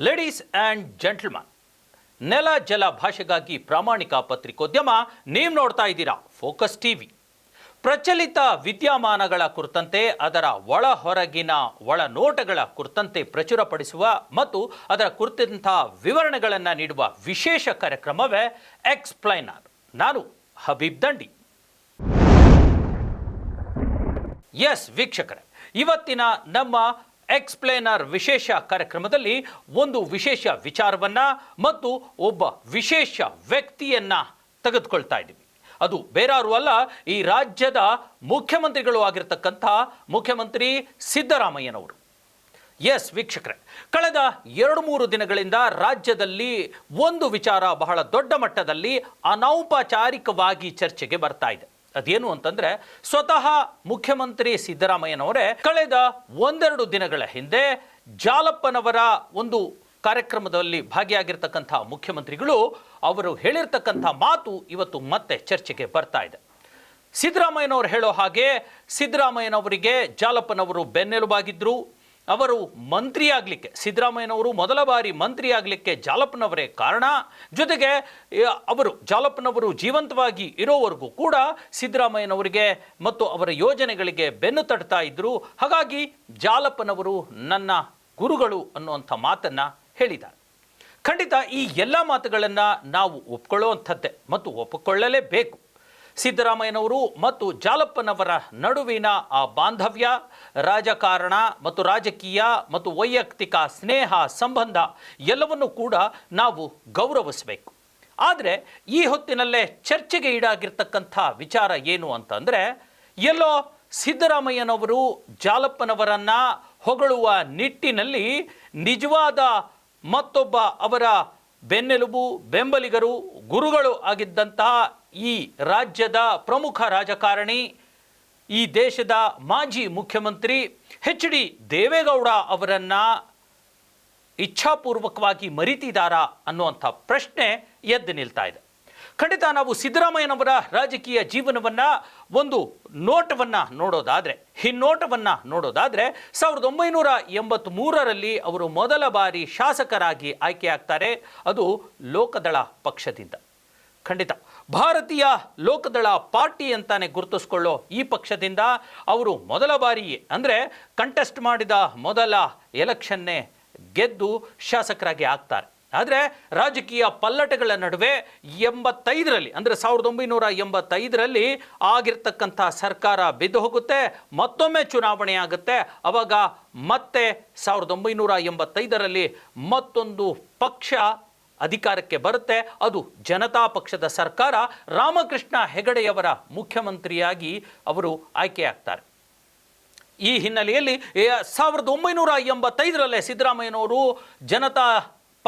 Ladies and gentleman ನೆಲ ಜಲ ಭಾಷೆಗಾಗಿ ಪ್ರಾಮಾಣಿಕ ಪತ್ರಿಕೋದ್ಯಮ ನೀವು ನೋಡ್ತಾ ಇದ್ದೀರಾ ಫೋಕಸ್ ಟಿವಿ ಪ್ರಚಲಿತ ವಿದ್ಯಮಾನಗಳ ಕುರಿತಂತೆ, ಅದರ ಒಳ ಹೊರಗಿನ ಒಳನೋಟಗಳ ಕುರಿತಂತೆ ಪ್ರಚುರಪಡಿಸುವ ಮತ್ತು ಅದರ ಕುರಿತಂತಹ ವಿವರಣೆಗಳನ್ನು ನೀಡುವ ವಿಶೇಷ ಕಾರ್ಯಕ್ರಮವೇ ಎಕ್ಸ್ಪ್ಲೈನರ್ ನಾನು ಹಬೀಬ್ ದಂಡಿ ಎಸ್ ವೀಕ್ಷಕರೇ, ಇವತ್ತಿನ ನಮ್ಮ ಎಕ್ಸ್ಪ್ಲೇನರ್ ವಿಶೇಷ ಕಾರ್ಯಕ್ರಮದಲ್ಲಿ ಒಂದು ವಿಶೇಷ ವಿಚಾರವನ್ನ ಮತ್ತು ಒಬ್ಬ ವಿಶೇಷ ವ್ಯಕ್ತಿಯನ್ನ ತೆಗೆದುಕೊಳ್ತಾ ಇದ್ದೀವಿ. ಅದು ಬೇರಾರು ಅಲ್ಲ, ಈ ರಾಜ್ಯದ ಮುಖ್ಯಮಂತ್ರಿಗಳು ಆಗಿರ್ತಕ್ಕಂಥ ಮುಖ್ಯಮಂತ್ರಿ ಸಿದ್ದರಾಮಯ್ಯನವರು. ಎಸ್ ವೀಕ್ಷಕರೇ, ಕಳೆದ ಎರಡು ಮೂರು ದಿನಗಳಿಂದ ರಾಜ್ಯದಲ್ಲಿ ಒಂದು ವಿಚಾರ ಬಹಳ ದೊಡ್ಡ ಮಟ್ಟದಲ್ಲಿ ಅನೌಪಚಾರಿಕವಾಗಿ ಚರ್ಚೆಗೆ ಬರ್ತಾ ಇದೆ. ಅದೇನು ಅಂತಂದ್ರೆ ಸ್ವತಃ ಮುಖ್ಯಮಂತ್ರಿ ಸಿದ್ದರಾಮಯ್ಯನವರೇ ಕಳೆದ ಒಂದೆರಡು ದಿನಗಳ ಹಿಂದೆ ಜಾಲಪ್ಪನವರ ಒಂದು ಕಾರ್ಯಕ್ರಮದಲ್ಲಿ ಭಾಗಿಯಾಗಿರ್ತಕ್ಕಂಥ ಮುಖ್ಯಮಂತ್ರಿಗಳು ಅವರು ಹೇಳಿರ್ತಕ್ಕಂಥ ಮಾತು ಇವತ್ತು ಮತ್ತೆ ಚರ್ಚೆಗೆ ಬರ್ತಾ ಇದೆ. ಸಿದ್ದರಾಮಯ್ಯನವರು ಹೇಳೋ ಹಾಗೆ ಸಿದ್ದರಾಮಯ್ಯನವರಿಗೆ ಜಾಲಪ್ಪನವರು ಬೆನ್ನೆಲುಬಾಗಿದ್ರು. ಅವರು ಮಂತ್ರಿ ಆಗಲಿಕ್ಕೆ, ಸಿದ್ದರಾಮಯ್ಯನವರು ಮೊದಲ ಬಾರಿ ಮಂತ್ರಿ ಆಗಲಿಕ್ಕೆ ಜಾಲಪ್ಪನವರೇ ಕಾರಣ. ಜೊತೆಗೆ ಅವರು ಜಾಲಪ್ಪನವರು ಜೀವಂತವಾಗಿ ಇರೋವರೆಗೂ ಕೂಡ ಸಿದ್ದರಾಮಯ್ಯನವರಿಗೆ ಮತ್ತು ಅವರ ಯೋಜನೆಗಳಿಗೆ ಬೆನ್ನು ತಟ್ತಾ ಇದ್ದರು ಹಾಗಾಗಿ ಜಾಲಪ್ಪನವರು ನನ್ನ ಗುರುಗಳು ಅನ್ನುವಂಥ ಮಾತನ್ನು ಹೇಳಿದ್ದಾರೆ. ಖಂಡಿತ ಈ ಎಲ್ಲ ಮಾತುಗಳನ್ನು ನಾವು ಒಪ್ಕೊಳ್ಳುವಂಥದ್ದೇ ಮತ್ತು ಒಪ್ಪಿಕೊಳ್ಳಲೇಬೇಕು ಸಿದ್ದರಾಮಯ್ಯನವರು ಮತ್ತು ಜಾಲಪ್ಪನವರ ನಡುವಿನ ಆ ಬಾಂಧವ್ಯ, ರಾಜಕಾರಣ ಮತ್ತು ರಾಜಕೀಯ ಮತ್ತು ವೈಯಕ್ತಿಕ ಸ್ನೇಹ ಸಂಬಂಧ ಎಲ್ಲವನ್ನು ಕೂಡ ನಾವು ಗೌರವಿಸಬೇಕು. ಆದರೆ ಈ ಹೊತ್ತಿನಲ್ಲೇ ಚರ್ಚೆಗೆ ಈಡಾಗಿರ್ತಕ್ಕಂಥ ವಿಚಾರ ಏನು ಅಂತಂದರೆ, ಎಲ್ಲೋ ಸಿದ್ದರಾಮಯ್ಯನವರು ಜಾಲಪ್ಪನವರನ್ನು ಹೊಗಳುವ ನಿಟ್ಟಿನಲ್ಲಿ ನಿಜವಾದ ಮತ್ತೊಬ್ಬ ಅವರ ಬೆನ್ನೆಲುಬು, ಬೆಂಬಲಿಗರು, ಗುರುಗಳು ಆಗಿದ್ದಂತಹ ಈ ರಾಜ್ಯದ ಪ್ರಮುಖ ರಾಜಕಾರಣಿ, ಈ ದೇಶದ ಮಾಜಿ ಮುಖ್ಯಮಂತ್ರಿ ಎಚ್ ಡಿ ದೇವೇಗೌಡ ಅವರನ್ನು ಇಚ್ಛಾಪೂರ್ವಕವಾಗಿ ಮರಿತಿದ್ದಾರಾ ಅನ್ನುವಂಥ ಪ್ರಶ್ನೆ ಎದ್ದು ನಿಲ್ತಾ ಇದೆ. ಖಂಡಿತ ನಾವು ಸಿದ್ದರಾಮಯ್ಯನವರ ರಾಜಕೀಯ ಜೀವನವನ್ನ ಒಂದು ನೋಟವನ್ನ ನೋಡೋದಾದ್ರೆ ಹಿನ್ನೋಟವನ್ನ ನೋಡೋದಾದ್ರೆ ಸಾವಿರದ ಒಂಬೈನೂರ ಎಂಬತ್ತ್ಮೂರರಲ್ಲಿ ಅವರು ಮೊದಲ ಬಾರಿ ಶಾಸಕರಾಗಿ ಆಯ್ಕೆಯಾಗ್ತಾರೆ ಅದು ಲೋಕದಳ ಪಕ್ಷದಿಂದ. ಖಂಡಿತ. ಭಾರತೀಯ ಲೋಕದಳ ಪಾರ್ಟಿ ಅಂತಾನೆ ಗುರುತಿಸ್ಕೊಳ್ಳೋ ಈ ಪಕ್ಷದಿಂದ ಅವರು ಮೊದಲ ಬಾರಿಯೇ ಅಂದರೆ ಕಂಟೆಸ್ಟ್ ಮಾಡಿದ ಮೊದಲ ಎಲೆಕ್ಷನ್ನೇ ಗೆದ್ದು ಶಾಸಕರಾಗಿ ಆಗ್ತಾರೆ. ಆದರೆ ರಾಜಕೀಯ ಪಲ್ಲಟಗಳ ನಡುವೆ ಎಂಬತ್ತೈದರಲ್ಲಿ, ಅಂದರೆ ಸಾವಿರದ ಒಂಬೈನೂರ ಎಂಬತ್ತೈದರಲ್ಲಿ ಆಗಿರ್ತಕ್ಕಂಥ ಸರ್ಕಾರ ಬಿದ್ದು ಹೋಗುತ್ತೆ, ಮತ್ತೊಮ್ಮೆ ಚುನಾವಣೆ ಆಗುತ್ತೆ. ಅವಾಗ ಮತ್ತೆ ಸಾವಿರದ ಒಂಬೈನೂರ ಎಂಬತ್ತೈದರಲ್ಲಿ ಮತ್ತೊಂದು ಪಕ್ಷ ಅಧಿಕಾರಕ್ಕೆ ಬರುತ್ತೆ. ಅದು ಜನತಾ ಪಕ್ಷದ ಸರ್ಕಾರ. ರಾಮಕೃಷ್ಣ ಹೆಗಡೆಯವರ ಮುಖ್ಯಮಂತ್ರಿಯಾಗಿ ಅವರು ಆಯ್ಕೆಯಾಗ್ತಾರೆ. ಈ ಹಿನ್ನೆಲೆಯಲ್ಲಿ ಸಾವಿರದ ಒಂಬೈನೂರ ಎಂಬತ್ತೈದರಲ್ಲೇ ಸಿದ್ದರಾಮಯ್ಯನವರು ಜನತಾ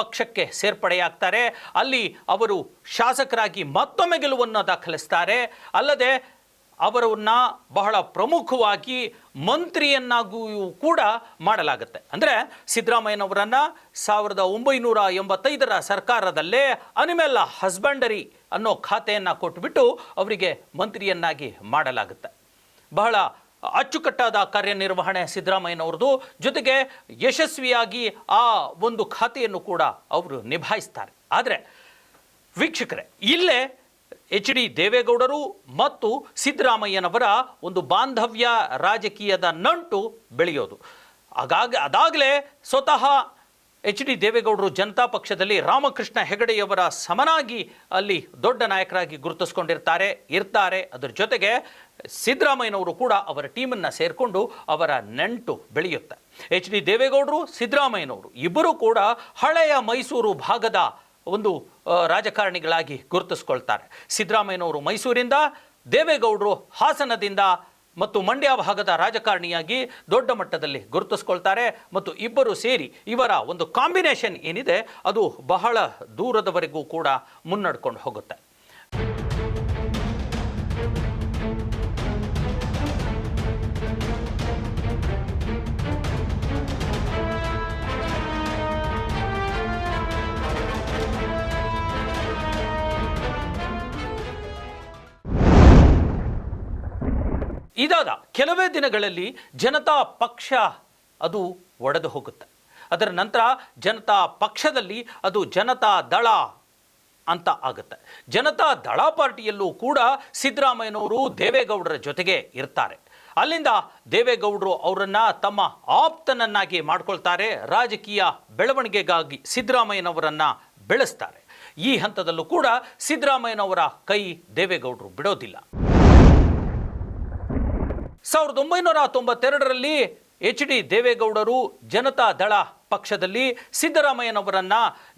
ಪಕ್ಷಕ್ಕೆ ಸೇರ್ಪಡೆಯಾಗ್ತಾರೆ. ಅಲ್ಲಿ ಅವರು ಶಾಸಕರಾಗಿ ಮತ್ತೊಮ್ಮೆ ಗೆಲುವನ್ನು ದಾಖಲಿಸ್ತಾರೆ. ಅಲ್ಲದೆ ಅವರನ್ನ ಬಹಳ ಪ್ರಮುಖವಾಗಿ ಮಂತ್ರಿಯನ್ನಾಗಿಯೂ ಕೂಡ ಮಾಡಲಾಗುತ್ತೆ. ಅಂದರೆ ಸಿದ್ದರಾಮಯ್ಯನವರನ್ನು ಸಾವಿರದ ಒಂಬೈನೂರ ಎಂಬತ್ತೈದರ ಸರ್ಕಾರದಲ್ಲೇ ಅನಿಮೆಲ್ಲ ಹಸ್ಬೆಂಡರಿ ಅನ್ನೋ ಖಾತೆಯನ್ನು ಕೊಟ್ಟುಬಿಟ್ಟು ಅವರಿಗೆ ಮಂತ್ರಿಯನ್ನಾಗಿ ಮಾಡಲಾಗುತ್ತೆ. ಬಹಳ ಅಚ್ಚುಕಟ್ಟಾದ ಕಾರ್ಯನಿರ್ವಹಣೆ ಸಿದ್ದರಾಮಯ್ಯನವ್ರದ್ದು. ಜೊತೆಗೆ ಯಶಸ್ವಿಯಾಗಿ ಆ ಒಂದು ಖಾತೆಯನ್ನು ಕೂಡ ಅವರು ನಿಭಾಯಿಸ್ತಾರೆ. ಆದರೆ ವೀಕ್ಷಕರೇ, ಇಲ್ಲೇ ಎಚ್ ಡಿ ದೇವೇಗೌಡರು ಮತ್ತು ಸಿದ್ದರಾಮಯ್ಯನವರ ಒಂದು ಬಾಂಧವ್ಯ ರಾಜಕೀಯದ ನಂಟು ಬೆಳೆಯೋದು. ಆಗಾಗ, ಅದಾಗಲೇ ಸ್ವತಃ ಎಚ್ ಡಿ ದೇವೇಗೌಡರು ಜನತಾ ಪಕ್ಷದಲ್ಲಿ ರಾಮಕೃಷ್ಣ ಹೆಗಡೆಯವರ ಸಮನಾಗಿ ಅಲ್ಲಿ ದೊಡ್ಡ ನಾಯಕರಾಗಿ ಗುರುತಿಸ್ಕೊಂಡಿರ್ತಾರೆ, ಇರ್ತಾರೆ. ಅದರ ಜೊತೆಗೆ ಸಿದ್ದರಾಮಯ್ಯನವರು ಕೂಡ ಅವರ ಟೀಮನ್ನು ಸೇರಿಕೊಂಡು ಅವರ ನೆಂಟು ಬೆಳೆಯುತ್ತೆ. ಎಚ್ ಡಿ ದೇವೇಗೌಡರು, ಸಿದ್ದರಾಮಯ್ಯನವರು ಇಬ್ಬರೂ ಕೂಡ ಹಳೆಯ ಮೈಸೂರು ಭಾಗದ ಒಂದು ರಾಜಕಾರಣಿಗಳಾಗಿ ಗುರುತಿಸ್ಕೊಳ್ತಾರೆ. ಸಿದ್ದರಾಮಯ್ಯನವರು ಮೈಸೂರಿಂದ, ದೇವೇಗೌಡರು ಹಾಸನದಿಂದ ಮತ್ತು ಮಂಡ್ಯ ಭಾಗದ ರಾಜಕಾರಣಿಯಾಗಿ ದೊಡ್ಡ ಮಟ್ಟದಲ್ಲಿ ಗುರುತಿಸ್ಕೊಳ್ತಾರೆ ಮತ್ತು ಇಬ್ಬರು ಸೇರಿ ಇವರ ಒಂದು ಕಾಂಬಿನೇಷನ್ ಏನಿದೆ, ಅದು ಬಹಳ ದೂರದವರೆಗೂ ಕೂಡ ಮುನ್ನಡ್ಕೊಂಡು ಹೋಗುತ್ತೆ. ಕೆಲವೇ ದಿನಗಳಲ್ಲಿ ಜನತಾ ಪಕ್ಷ ಅದು ಒಡೆದು ಹೋಗುತ್ತೆ. ಅದರ ನಂತರ ಜನತಾ ಪಕ್ಷದಲ್ಲಿ ಅದು ಜನತಾ ದಳ ಅಂತ ಆಗುತ್ತೆ. ಜನತಾ ದಳ ಪಾರ್ಟಿಯಲ್ಲೂ ಕೂಡ ಸಿದ್ದರಾಮಯ್ಯನವರು ದೇವೇಗೌಡರ ಜೊತೆಗೆ ಇರ್ತಾರೆ. ಅಲ್ಲಿಂದ ದೇವೇಗೌಡರು ಅವರನ್ನು ತಮ್ಮ ಆಪ್ತನನ್ನಾಗಿ ಮಾಡ್ಕೊಳ್ತಾರೆ. ರಾಜಕೀಯ ಬೆಳವಣಿಗೆಗಾಗಿ ಸಿದ್ದರಾಮಯ್ಯನವರನ್ನು ಬೆಳೆಸ್ತಾರೆ. ಈ ಹಂತದಲ್ಲೂ ಕೂಡ ಸಿದ್ದರಾಮಯ್ಯನವರ ಕೈ ದೇವೇಗೌಡರು ಬಿಡೋದಿಲ್ಲ. ಸಾವಿರದ ಒಂಬೈನೂರ ತೊಂಬತ್ತೆರಡರಲ್ಲಿ ಎಚ್ ಡಿ ದೇವೇಗೌಡರು ಜನತಾ ದಳ ಪಕ್ಷದಲ್ಲಿ ಸಿದ್ದರಾಮಯ್ಯನವರನ್ನ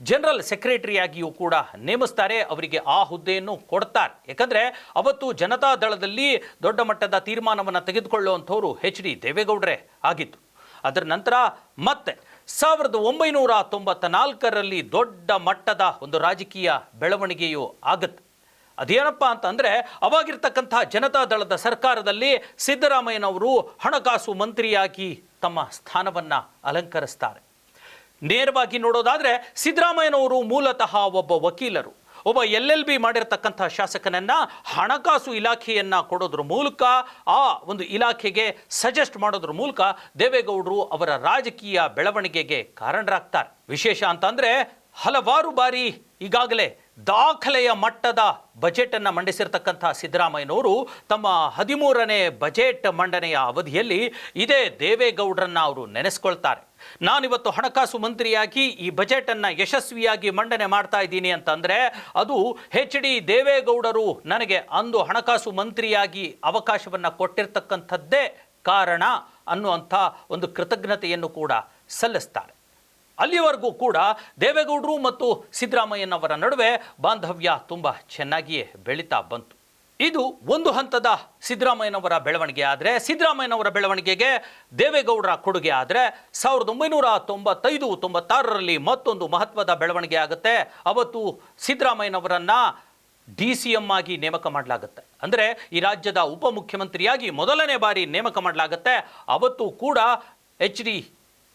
ಜನರಲ್ ಸೆಕ್ರೆಟರಿಯಾಗಿಯೂ ಕೂಡ ನೇಮಿಸ್ತಾರೆ. ಅವರಿಗೆ ಆ ಹುದ್ದೆಯನ್ನು ಕೊಡ್ತಾರೆ. ಯಾಕಂದ್ರೆ ಅವತ್ತು ಜನತಾ ದಳದಲ್ಲಿ ದೊಡ್ಡ ಮಟ್ಟದ ತೀರ್ಮಾನವನ್ನು ತೆಗೆದುಕೊಳ್ಳುವಂಥವ್ರು ಎಚ್ ಡಿ ದೇವೇಗೌಡರೇ ಆಗಿತ್ತು ಅದರ ನಂತರ ಮತ್ತೆ ಸಾವಿರದ ಒಂಬೈನೂರ ತೊಂಬತ್ತ ನಾಲ್ಕರಲ್ಲಿ ದೊಡ್ಡ ಮಟ್ಟದ ಒಂದು ರಾಜಕೀಯ ಬೆಳವಣಿಗೆಯು ಆಗುತ್ತೆ. ಅದೇನಪ್ಪ ಅಂತಂದ್ರೆ ಅವಾಗಿರ್ತಕ್ಕಂಥ ಜನತಾ ದಳದ ಸರ್ಕಾರದಲ್ಲಿ ಸಿದ್ದರಾಮಯ್ಯನವರು ಹಣಕಾಸು ಮಂತ್ರಿಯಾಗಿ ತಮ್ಮ ಸ್ಥಾನವನ್ನು ಅಲಂಕರಿಸ್ತಾರೆ. ನೇರವಾಗಿ ನೋಡೋದಾದರೆ ಸಿದ್ದರಾಮಯ್ಯನವರು ಮೂಲತಃ ಒಬ್ಬ ವಕೀಲರು. ಒಬ್ಬ ಎಲ್ ಎಲ್ ಬಿ ಮಾಡಿರತಕ್ಕಂಥ ಶಾಸಕನನ್ನು ಹಣಕಾಸು ಇಲಾಖೆಯನ್ನು ಕೊಡೋದ್ರ ಮೂಲಕ, ಆ ಒಂದು ಇಲಾಖೆಗೆ ಸಜೆಸ್ಟ್ ಮಾಡೋದ್ರ ಮೂಲಕ ದೇವೇಗೌಡರು ಅವರ ರಾಜಕೀಯ ಬೆಳವಣಿಗೆಗೆ ಕಾರಣರಾಗ್ತಾರೆ. ವಿಶೇಷ ಅಂತಂದರೆ ಹಲವಾರು ಬಾರಿ ಈಗಾಗಲೇ ದಾಖಲೆಯ ಮಟ್ಟದ ಬಜೆಟ್ ಅನ್ನ ಮಂಡಿಸಿರ್ತಕ್ಕಂಥ ಸಿದ್ದರಾಮಯ್ಯನವರು ತಮ್ಮ ಹದಿಮೂರನೇ ಬಜೆಟ್ ಮಂಡನೆಯ ಅವಧಿಯಲ್ಲಿ ಇದೇ ದೇವೇಗೌಡರನ್ನ ಅವರು ನೆನೆಸ್ಕೊಳ್ತಾರೆ. ನಾನಿವತ್ತು ಹಣಕಾಸು ಮಂತ್ರಿಯಾಗಿ ಈ ಬಜೆಟ್ ಅನ್ನ ಯಶಸ್ವಿಯಾಗಿ ಮಂಡನೆ ಮಾಡ್ತಾ ಇದ್ದೀನಿ ಅಂತಂದರೆ ಅದು ಹೆಚ್ ಡಿ ದೇವೇಗೌಡರು ನನಗೆ ಅಂದು ಹಣಕಾಸು ಮಂತ್ರಿಯಾಗಿ ಅವಕಾಶವನ್ನ ಕೊಟ್ಟಿರ್ತಕ್ಕಂಥದ್ದೇ ಕಾರಣ ಅನ್ನುವಂಥ ಒಂದು ಕೃತಜ್ಞತೆಯನ್ನು ಕೂಡ ಸಲ್ಲಿಸ್ತಾರೆ. ಅಲ್ಲಿವರೆಗೂ ಕೂಡ ದೇವೇಗೌಡರು ಮತ್ತು ಸಿದ್ದರಾಮಯ್ಯನವರ ನಡುವೆ ಬಾಂಧವ್ಯ ತುಂಬ ಚೆನ್ನಾಗಿಯೇ ಬೆಳೀತಾ ಬಂತು. ಇದು ಒಂದು ಹಂತದ ಸಿದ್ದರಾಮಯ್ಯನವರ ಬೆಳವಣಿಗೆ ಆದರೆ, ಸಿದ್ದರಾಮಯ್ಯನವರ ಬೆಳವಣಿಗೆಗೆ ದೇವೇಗೌಡರ ಕೊಡುಗೆ ಆದರೆ ಸಾವಿರದ ಒಂಬೈನೂರ ತೊಂಬತ್ತೈದು, ತೊಂಬತ್ತಾರರಲ್ಲಿ ಮತ್ತೊಂದು ಮಹತ್ವದ ಬೆಳವಣಿಗೆ ಆಗುತ್ತೆ. ಅವತ್ತು ಸಿದ್ದರಾಮಯ್ಯನವರನ್ನು ಡಿ ಸಿ ಎಂ ಆಗಿ ನೇಮಕ ಮಾಡಲಾಗುತ್ತೆ. ಅಂದರೆ ಈ ರಾಜ್ಯದ ಉಪಮುಖ್ಯಮಂತ್ರಿಯಾಗಿ ಮೊದಲನೇ ಬಾರಿ ನೇಮಕ ಮಾಡಲಾಗುತ್ತೆ. ಅವತ್ತು ಕೂಡ ಎಚ್ ಡಿ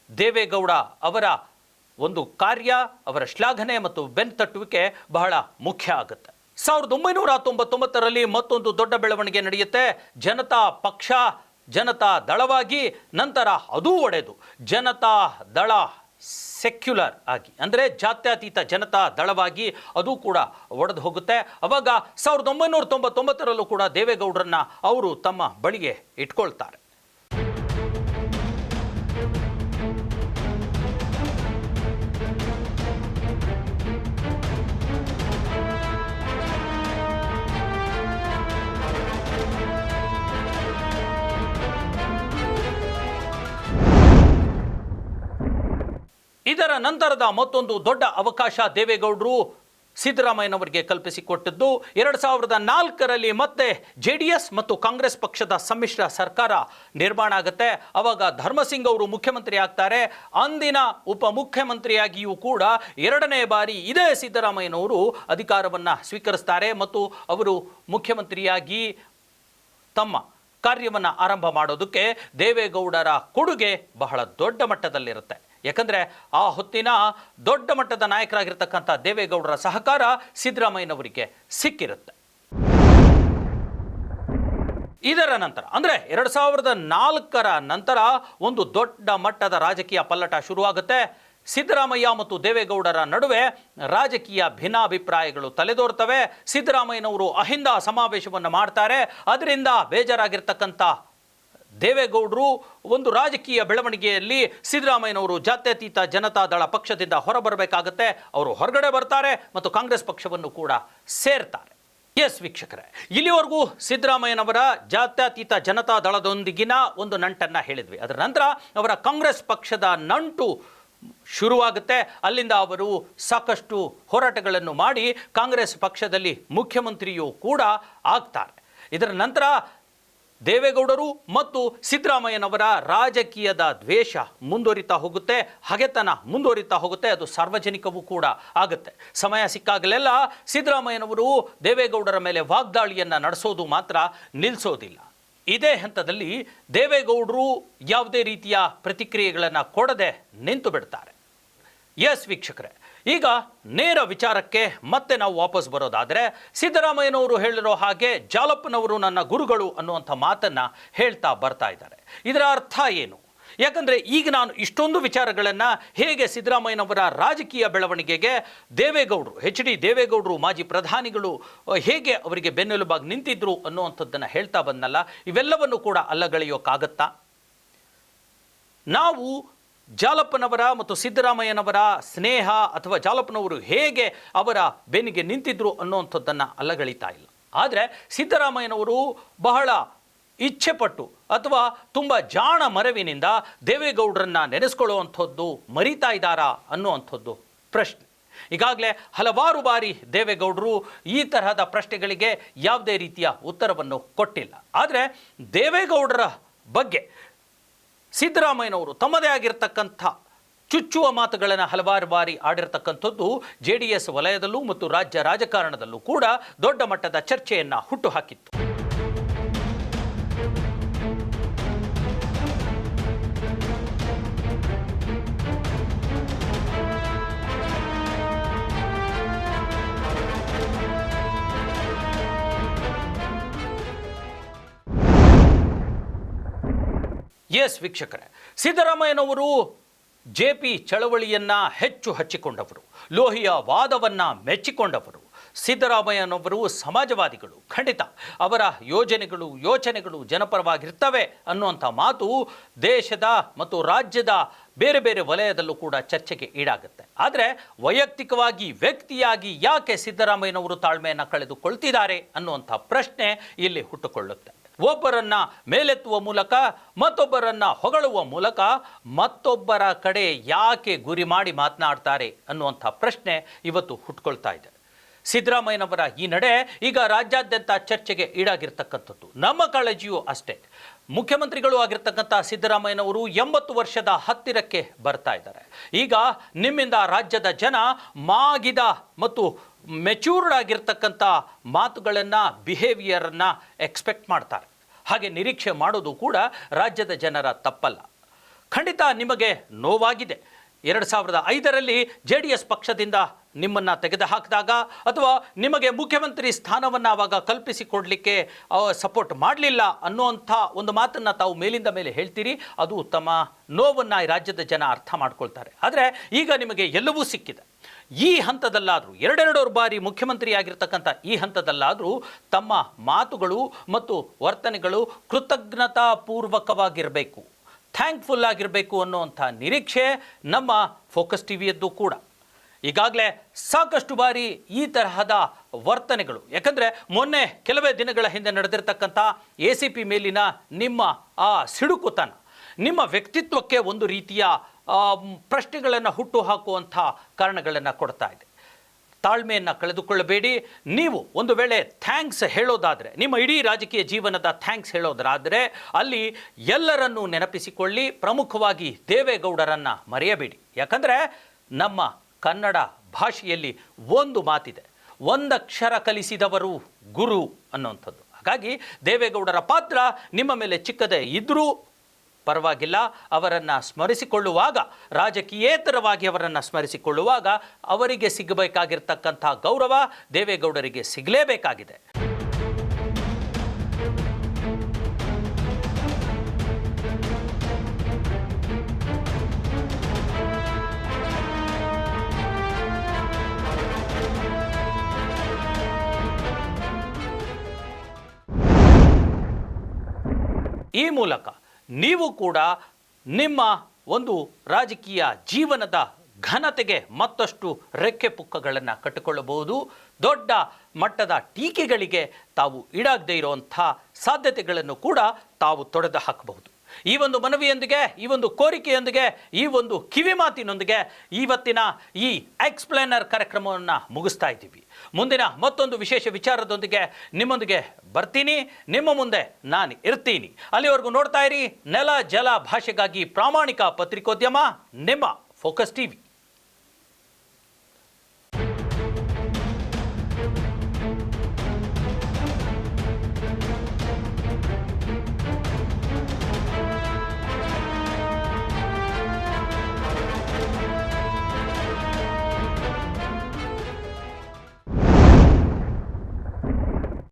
ದೇವೇಗೌಡ ಅವರ ಒಂದು ಕಾರ್ಯ ಅವರ ಶ್ಲಾಘನೆ ಮತ್ತು ಬೆನ್ ತಟ್ಟುವಿಕೆ ಬಹಳ ಮುಖ್ಯ ಆಗುತ್ತೆ. ಸಾವಿರದ ಒಂಬೈನೂರ ತೊಂಬತ್ತೊಂಬತ್ತರಲ್ಲಿ ಮತ್ತೊಂದು ದೊಡ್ಡ ಬೆಳವಣಿಗೆ ನಡೆಯುತ್ತೆ. ಜನತಾ ಪಕ್ಷ, ಜನತಾ ದಳವಾಗಿ, ನಂತರ ಅದೂ ಒಡೆದು ಜನತಾ ದಳ ಸೆಕ್ಯುಲರ್ ಆಗಿ, ಅಂದರೆ ಜಾತ್ಯತೀತ ಜನತಾ ದಳವಾಗಿ ಅದು ಕೂಡ ಒಡೆದು ಹೋಗುತ್ತೆ. ಅವಾಗ ಸಾವಿರದ ಒಂಬೈನೂರ ತೊಂಬತ್ತೊಂಬತ್ತರಲ್ಲೂ ಕೂಡ ದೇವೇಗೌಡರನ್ನ ಅವರು ತಮ್ಮ ಬಳಿಗೆ ಇಟ್ಕೊಳ್ತಾರೆ. ಇದರ ನಂತರದ ಮತ್ತೊಂದು ದೊಡ್ಡ ಅವಕಾಶ ದೇವೇಗೌಡರು ಸಿದ್ದರಾಮಯ್ಯನವರಿಗೆ ಕಲ್ಪಿಸಿಕೊಟ್ಟಿದ್ದು ಎರಡು ಸಾವಿರದ ನಾಲ್ಕರಲ್ಲಿ ಮತ್ತೆ ಜೆ ಡಿ ಎಸ್ ಮತ್ತು ಕಾಂಗ್ರೆಸ್ ಪಕ್ಷದ ಸಮ್ಮಿಶ್ರ ಸರ್ಕಾರ ನಿರ್ಮಾಣ ಆಗುತ್ತೆ. ಅವಾಗ ಧರ್ಮಸಿಂಗ್ ಅವರು ಮುಖ್ಯಮಂತ್ರಿ ಆಗ್ತಾರೆ. ಅಂದಿನ ಉಪಮುಖ್ಯಮಂತ್ರಿಯಾಗಿಯೂ ಕೂಡ ಎರಡನೇ ಬಾರಿ ಇದೇ ಸಿದ್ದರಾಮಯ್ಯನವರು ಅಧಿಕಾರವನ್ನು ಸ್ವೀಕರಿಸ್ತಾರೆ ಮತ್ತು ಅವರು ಮುಖ್ಯಮಂತ್ರಿಯಾಗಿ ತಮ್ಮ ಕಾರ್ಯವನ್ನು ಆರಂಭ ಮಾಡೋದಕ್ಕೆ ದೇವೇಗೌಡರ ಕೊಡುಗೆ ಬಹಳ ದೊಡ್ಡ ಮಟ್ಟದಲ್ಲಿರುತ್ತೆ. ಯಾಕಂದರೆ ಆ ಹೊತ್ತಿನ ದೊಡ್ಡ ಮಟ್ಟದ ನಾಯಕರಾಗಿರ್ತಕ್ಕಂಥ ದೇವೇಗೌಡರ ಸಹಕಾರ ಸಿದ್ದರಾಮಯ್ಯನವರಿಗೆ ಸಿಕ್ಕಿರುತ್ತೆ. ಇದರ ನಂತರ, ಅಂದರೆ ಎರಡು ಸಾವಿರದ ನಾಲ್ಕರ ನಂತರ ಒಂದು ದೊಡ್ಡ ಮಟ್ಟದ ರಾಜಕೀಯ ಪಲ್ಲಟ ಶುರುವಾಗುತ್ತೆ. ಸಿದ್ದರಾಮಯ್ಯ ಮತ್ತು ದೇವೇಗೌಡರ ನಡುವೆ ರಾಜಕೀಯ ಭಿನ್ನಾಭಿಪ್ರಾಯಗಳು ತಲೆದೋರ್ತವೆ. ಸಿದ್ದರಾಮಯ್ಯನವರು ಅಹಿಂದ ಸಮಾವೇಶವನ್ನು ಮಾಡ್ತಾರೆ. ಅದರಿಂದ ಬೇಜಾರಾಗಿರ್ತಕ್ಕಂಥ ದೇವೇಗೌಡರು ಒಂದು ರಾಜಕೀಯ ಬೆಳವಣಿಗೆಯಲ್ಲಿ ಸಿದ್ದರಾಮಯ್ಯನವರು ಜಾತ್ಯತೀತ ಜನತಾ ದಳ ಪಕ್ಷದಿಂದ ಹೊರಬರಬೇಕಾಗತ್ತೆ. ಅವರು ಹೊರಗಡೆ ಬರ್ತಾರೆ ಮತ್ತು ಕಾಂಗ್ರೆಸ್ ಪಕ್ಷವನ್ನು ಕೂಡ ಸೇರ್ತಾರೆ. ಎಸ್ ವೀಕ್ಷಕರೇ, ಇಲ್ಲಿವರೆಗೂ ಸಿದ್ದರಾಮಯ್ಯನವರ ಜಾತ್ಯತೀತ ಜನತಾ ದಳದೊಂದಿಗಿನ ಒಂದು ನಂಟನ್ನು ಹೇಳಿದ್ವಿ. ಅದರ ನಂತರ ಅವರ ಕಾಂಗ್ರೆಸ್ ಪಕ್ಷದ ನಂಟು ಶುರುವಾಗುತ್ತೆ. ಅಲ್ಲಿಂದ ಅವರು ಸಾಕಷ್ಟು ಹೋರಾಟಗಳನ್ನು ಮಾಡಿ ಕಾಂಗ್ರೆಸ್ ಪಕ್ಷದಲ್ಲಿ ಮುಖ್ಯಮಂತ್ರಿಯೂ ಕೂಡ ಆಗ್ತಾರೆ. ಇದರ ನಂತರ ದೇವೇಗೌಡರು ಮತ್ತು ಸಿದ್ದರಾಮಯ್ಯನವರ ರಾಜಕೀಯದ ದ್ವೇಷ ಮುಂದುವರಿತಾ ಹೋಗುತ್ತೆ, ಹಗೆತನ ಮುಂದುವರಿತಾ ಹೋಗುತ್ತೆ, ಅದು ಸಾರ್ವಜನಿಕವೂ ಕೂಡ ಆಗುತ್ತೆ. ಸಮಯ ಸಿಕ್ಕಾಗಲೆಲ್ಲ ಸಿದ್ದರಾಮಯ್ಯನವರು ದೇವೇಗೌಡರ ಮೇಲೆ ವಾಗ್ದಾಳಿಯನ್ನು ನಡೆಸೋದು ಮಾತ್ರ ನಿಲ್ಲಿಸೋದಿಲ್ಲ ಇದೇ ಹಂತದಲ್ಲಿ ದೇವೇಗೌಡರು ಯಾವುದೇ ರೀತಿಯ ಪ್ರತಿಕ್ರಿಯೆಗಳನ್ನು ಕೊಡದೆ ನಿಂತು ಬಿಡ್ತಾರೆ ಎಸ್ ವೀಕ್ಷಕರೇ, ಈಗ ನೇರ ವಿಚಾರಕ್ಕೆ ಮತ್ತೆ ನಾವು ವಾಪಸ್ ಬರೋದಾದರೆ, ಸಿದ್ದರಾಮಯ್ಯನವರು ಹೇಳಿರೋ ಹಾಗೆ ಜಾಲಪ್ಪನವರು ನನ್ನ ಗುರುಗಳು ಅನ್ನುವಂಥ ಮಾತನ್ನು ಹೇಳ್ತಾ ಬರ್ತಾ ಇದ್ದಾರೆ. ಇದರ ಅರ್ಥ ಏನು? ಯಾಕಂದರೆ ಈಗ ನಾನು ಇಷ್ಟೊಂದು ವಿಚಾರಗಳನ್ನು ಹೇಗೆ ಸಿದ್ದರಾಮಯ್ಯನವರ ರಾಜಕೀಯ ಬೆಳವಣಿಗೆಗೆ ದೇವೇಗೌಡರು, ಎಚ್ ಡಿ ದೇವೇಗೌಡರು, ಮಾಜಿ ಪ್ರಧಾನಿಗಳು ಹೇಗೆ ಅವರಿಗೆ ಬೆನ್ನೆಲುಬಾಗಿ ನಿಂತಿದ್ರು ಅನ್ನುವಂಥದ್ದನ್ನು ಹೇಳ್ತಾ ಬಂದಲ್ಲ ಇವೆಲ್ಲವನ್ನು ಕೂಡ ಅಲ್ಲಗಳೆಯೋಕ್ಕಾಗತ್ತಾ? ನಾವು ಜಾಲಪ್ಪನವರ ಮತ್ತು ಸಿದ್ದರಾಮಯ್ಯನವರ ಸ್ನೇಹ ಅಥವಾ ಜಾಲಪ್ಪನವರು ಹೇಗೆ ಅವರ ಬೆನ್ನಿಗೆ ನಿಂತಿದ್ರು ಅನ್ನೋವಂಥದ್ದನ್ನು ಅಲ್ಲಗಳಿತಾ ಇಲ್ಲ. ಆದರೆ ಸಿದ್ದರಾಮಯ್ಯನವರು ಬಹಳ ಇಚ್ಛೆಪಟ್ಟು ಅಥವಾ ತುಂಬ ಜಾಣ ಮರವಿನಿಂದ ದೇವೇಗೌಡರನ್ನ ನೆನೆಸ್ಕೊಳ್ಳುವಂಥದ್ದು ಮರಿತಾ ಇದ್ದಾರಾ ಅನ್ನುವಂಥದ್ದು ಪ್ರಶ್ನೆ. ಈಗಾಗಲೇ ಹಲವಾರು ಬಾರಿ ದೇವೇಗೌಡರು ಈ ತರಹದ ಪ್ರಶ್ನೆಗಳಿಗೆ ಯಾವುದೇ ರೀತಿಯ ಉತ್ತರವನ್ನು ಕೊಟ್ಟಿಲ್ಲ. ಆದರೆ ದೇವೇಗೌಡರ ಬಗ್ಗೆ ಸಿದ್ದರಾಮಯ್ಯನವರು ತಮ್ಮದೇ ಆಗಿರ್ತಕ್ಕಂಥ ಚುಚ್ಚುವ ಮಾತುಗಳನ್ನು ಹಲವಾರು ಬಾರಿ ಆಡಿರ್ತಕ್ಕಂಥದ್ದು ಜೆ ಡಿ ವಲಯದಲ್ಲೂ ಮತ್ತು ರಾಜ್ಯ ರಾಜಕಾರಣದಲ್ಲೂ ಕೂಡ ದೊಡ್ಡ ಮಟ್ಟದ ಚರ್ಚೆಯನ್ನು ಹುಟ್ಟುಹಾಕಿತ್ತು ಎಸ್ ವೀಕ್ಷಕರೇ, ಸಿದ್ದರಾಮಯ್ಯನವರು ಜೆ ಪಿ ಚಳವಳಿಯನ್ನು ಹೆಚ್ಚು ಹಚ್ಚಿಕೊಂಡವರು, ಲೋಹಿಯ ವಾದವನ್ನು ಮೆಚ್ಚಿಕೊಂಡವರು, ಸಿದ್ದರಾಮಯ್ಯನವರು ಸಮಾಜವಾದಿಗಳು, ಖಂಡಿತ ಅವರ ಯೋಜನೆಗಳು, ಯೋಚನೆಗಳು ಜನಪರವಾಗಿರ್ತವೆ ಅನ್ನುವಂಥ ಮಾತು ದೇಶದ ಮತ್ತು ರಾಜ್ಯದ ಬೇರೆ ಬೇರೆ ವಲಯದಲ್ಲೂ ಕೂಡ ಚರ್ಚೆಗೆ ಈಡಾಗುತ್ತೆ. ಆದರೆ ವೈಯಕ್ತಿಕವಾಗಿ ವ್ಯಕ್ತಿಯಾಗಿ ಯಾಕೆ ಸಿದ್ದರಾಮಯ್ಯನವರು ತಾಳ್ಮೆಯನ್ನು ಕಳೆದುಕೊಳ್ತಿದ್ದಾರೆ ಅನ್ನುವಂಥ ಪ್ರಶ್ನೆ ಇಲ್ಲಿ ಹುಟ್ಟುಕೊಳ್ಳುತ್ತೆ. ಒಬ್ಬರನ್ನ ಮೇಲೆತ್ತುವ ಮೂಲಕ, ಮತ್ತೊಬ್ಬರನ್ನ ಹೊಗಳುವ ಮೂಲಕ ಮತ್ತೊಬ್ಬರ ಕಡೆ ಯಾಕೆ ಗುರಿ ಮಾಡಿ ಮಾತನಾಡ್ತಾರೆ ಅನ್ನುವಂಥ ಪ್ರಶ್ನೆ ಇವತ್ತು ಹುಟ್ಕೊಳ್ತಾ ಇದೆ. ಸಿದ್ದರಾಮಯ್ಯನವರ ಈ ನಡೆ ಈಗ ರಾಜ್ಯಾದ್ಯಂತ ಚರ್ಚೆಗೆ ಈಡಾಗಿರ್ತಕ್ಕಂಥದ್ದು. ನಮ್ಮ ಕಾಳಜಿಯು ಅಷ್ಟೇ. ಮುಖ್ಯಮಂತ್ರಿಗಳು ಆಗಿರ್ತಕ್ಕಂಥ ಸಿದ್ದರಾಮಯ್ಯನವರು ಎಂಬತ್ತು ವರ್ಷದ ಹತ್ತಿರಕ್ಕೆ ಬರ್ತಾ ಇದ್ದಾರೆ. ಈಗ ನಿಮ್ಮಿಂದ ರಾಜ್ಯದ ಜನ ಮಾಗಿದ ಮತ್ತು ಮೆಚ್ಯೂರ್ಡ್ ಆಗಿರ್ತಕ್ಕಂಥ ಮಾತುಗಳನ್ನು ಬಿಹೇವಿಯರನ್ನು ಎಕ್ಸ್ಪೆಕ್ಟ್ ಮಾಡ್ತಾರೆ. ಹಾಗೆ ನಿರೀಕ್ಷೆ ಮಾಡೋದು ಕೂಡ ರಾಜ್ಯದ ಜನರ ತಪ್ಪಲ್ಲ. ಖಂಡಿತ ನಿಮಗೆ ನೋವಾಗಿದೆ. ಎರಡು ಸಾವಿರದ ಐದರಲ್ಲಿ ಜೆ ಡಿ ಎಸ್ ಪಕ್ಷದಿಂದ ನಿಮ್ಮನ್ನು ತೆಗೆದುಹಾಕಿದಾಗ ಅಥವಾ ನಿಮಗೆ ಮುಖ್ಯಮಂತ್ರಿ ಸ್ಥಾನವನ್ನು ಆವಾಗ ಕಲ್ಪಿಸಿಕೊಡಲಿಕ್ಕೆ ಸಪೋರ್ಟ್ ಮಾಡಲಿಲ್ಲ ಅನ್ನುವಂಥ ಒಂದು ಮಾತನ್ನು ತಾವು ಮೇಲಿಂದ ಮೇಲೆ ಹೇಳ್ತೀರಿ. ಅದು ತಮ್ಮ ನೋವನ್ನು ರಾಜ್ಯದ ಜನ ಅರ್ಥ ಮಾಡ್ಕೊಳ್ತಾರೆ. ಆದರೆ ಈಗ ನಿಮಗೆ ಎಲ್ಲವೂ ಸಿಕ್ಕಿದೆ. ಈ ಹಂತದಲ್ಲಾದರೂ ಎರಡೆರಡು ಬಾರಿ ಮುಖ್ಯಮಂತ್ರಿ ಆಗಿರ್ತಕ್ಕಂಥ ಈ ಹಂತದಲ್ಲಾದರೂ ತಮ್ಮ ಮಾತುಗಳು ಮತ್ತು ವರ್ತನೆಗಳು ಕೃತಜ್ಞತಾಪೂರ್ವಕವಾಗಿರಬೇಕು ಥ್ಯಾಂಕ್ಫುಲ್ ಆಗಿರಬೇಕು ಅನ್ನುವಂಥ ನಿರೀಕ್ಷೆ ನಮ್ಮ ಫೋಕಸ್ ಟಿವಿಯದ್ದು ಕೂಡ. ಈಗಾಗಲೇ ಸಾಕಷ್ಟು ಬಾರಿ ಈ ತರಹದ ವರ್ತನೆಗಳು, ಯಾಕಂದರೆ ಮೊನ್ನೆ ಕೆಲವೇ ದಿನಗಳ ಹಿಂದೆ ನಡೆದಿರ್ತಕ್ಕಂಥ ಎ ಸಿ ಪಿ ಮೇಲಿನ ನಿಮ್ಮ ಆ ಸಿಡುಕುತನ, ನಿಮ್ಮ ವ್ಯಕ್ತಿತ್ವಕ್ಕೆ ಒಂದು ರೀತಿಯ ಪ್ರಶ್ನೆಗಳನ್ನು ಹುಟ್ಟು ಹಾಕುವಂಥ ಕಾರಣಗಳನ್ನು ಕೊಡ್ತಾ ಇದೆ. ತಾಳ್ಮೆಯನ್ನು ಕಳೆದುಕೊಳ್ಳಬೇಡಿ. ನೀವು ಒಂದು ವೇಳೆ ಥ್ಯಾಂಕ್ಸ್ ಹೇಳೋದಾದರೆ, ನಿಮ್ಮ ಇಡೀ ರಾಜಕೀಯ ಜೀವನದ ಥ್ಯಾಂಕ್ಸ್ ಹೇಳೋದಾದರೆ, ಅಲ್ಲಿ ಎಲ್ಲರನ್ನೂ ನೆನಪಿಸಿಕೊಳ್ಳಿ, ಪ್ರಮುಖವಾಗಿ ದೇವೇಗೌಡರನ್ನು ಮರೆಯಬೇಡಿ. ಯಾಕಂದರೆ ನಮ್ಮ ಕನ್ನಡ ಭಾಷೆಯಲ್ಲಿ ಒಂದು ಮಾತಿದೆ, ಒಂದಕ್ಷರ ಕಲಿಸಿದವರು ಗುರು ಅನ್ನುವಂಥದ್ದು. ಹಾಗಾಗಿ ದೇವೇಗೌಡರ ಪಾತ್ರ ನಿಮ್ಮ ಮೇಲೆ ಚಿಕ್ಕದೇ ಇದ್ದರೂ ಪರವಾಗಿಲ್ಲ ಅವರನ್ನು ಸ್ಮರಿಸಿಕೊಳ್ಳುವಾಗ ರಾಜಕೀಯೇತರವಾಗಿ ಅವರನ್ನು ಸ್ಮರಿಸಿಕೊಳ್ಳುವಾಗ ಅವರಿಗೆ ಸಿಗಬೇಕಾಗಿರ್ತಕ್ಕಂಥ ಗೌರವ ದೇವೇಗೌಡರಿಗೆ ಸಿಗಲೇಬೇಕಾಗಿದೆ. ಈ ಮೂಲಕ ನೀವು ಕೂಡ ನಿಮ್ಮ ಒಂದು ರಾಜಕೀಯ ಜೀವನದ ಘನತೆಗೆ ಮತ್ತಷ್ಟು ರೆಕ್ಕೆ ಪುಕ್ಕಗಳನ್ನು ಕಟ್ಟಿಕೊಳ್ಳಬಹುದು. ದೊಡ್ಡ ಮಟ್ಟದ ಟೀಕೆಗಳಿಗೆ ತಾವು ಈಡಾಗದೇ ಇರುವಂಥ ಸಾಧ್ಯತೆಗಳನ್ನು ಕೂಡ ತಾವು ತೊಡೆದು ಹಾಕಬಹುದು ಈ ಒಂದು ಮನವಿಯೊಂದಿಗೆ, ಈ ಒಂದು ಕೋರಿಕೆಯೊಂದಿಗೆ, ಈ ಒಂದು ಕಿವಿ ಮಾತಿನೊಂದಿಗೆ ಇವತ್ತಿನ ಈ ಎಕ್ಸ್ಪ್ಲೇನರ್ ಕಾರ್ಯಕ್ರಮವನ್ನು ಮುಗಿಸ್ತಾ ಇದ್ದೀವಿ. ಮುಂದಿನ ಮತ್ತೊಂದು ವಿಶೇಷ ವಿಚಾರದೊಂದಿಗೆ ನಿಮ್ಮೊಂದಿಗೆ ಬರ್ತೀನಿ. ನಿಮ್ಮ ಮುಂದೆ ನಾನು ಇರ್ತೀನಿ. ಅಲ್ಲಿವರೆಗೂ ನೋಡ್ತಾ ಇರಿ, ನೆಲ, ಜಲ ಭಾಷೆಗಾಗಿ ಪ್ರಾಮಾಣಿಕ ಪತ್ರಿಕೋದ್ಯಮ, ನಿಮ್ಮ ಫೋಕಸ್ ಟಿವಿ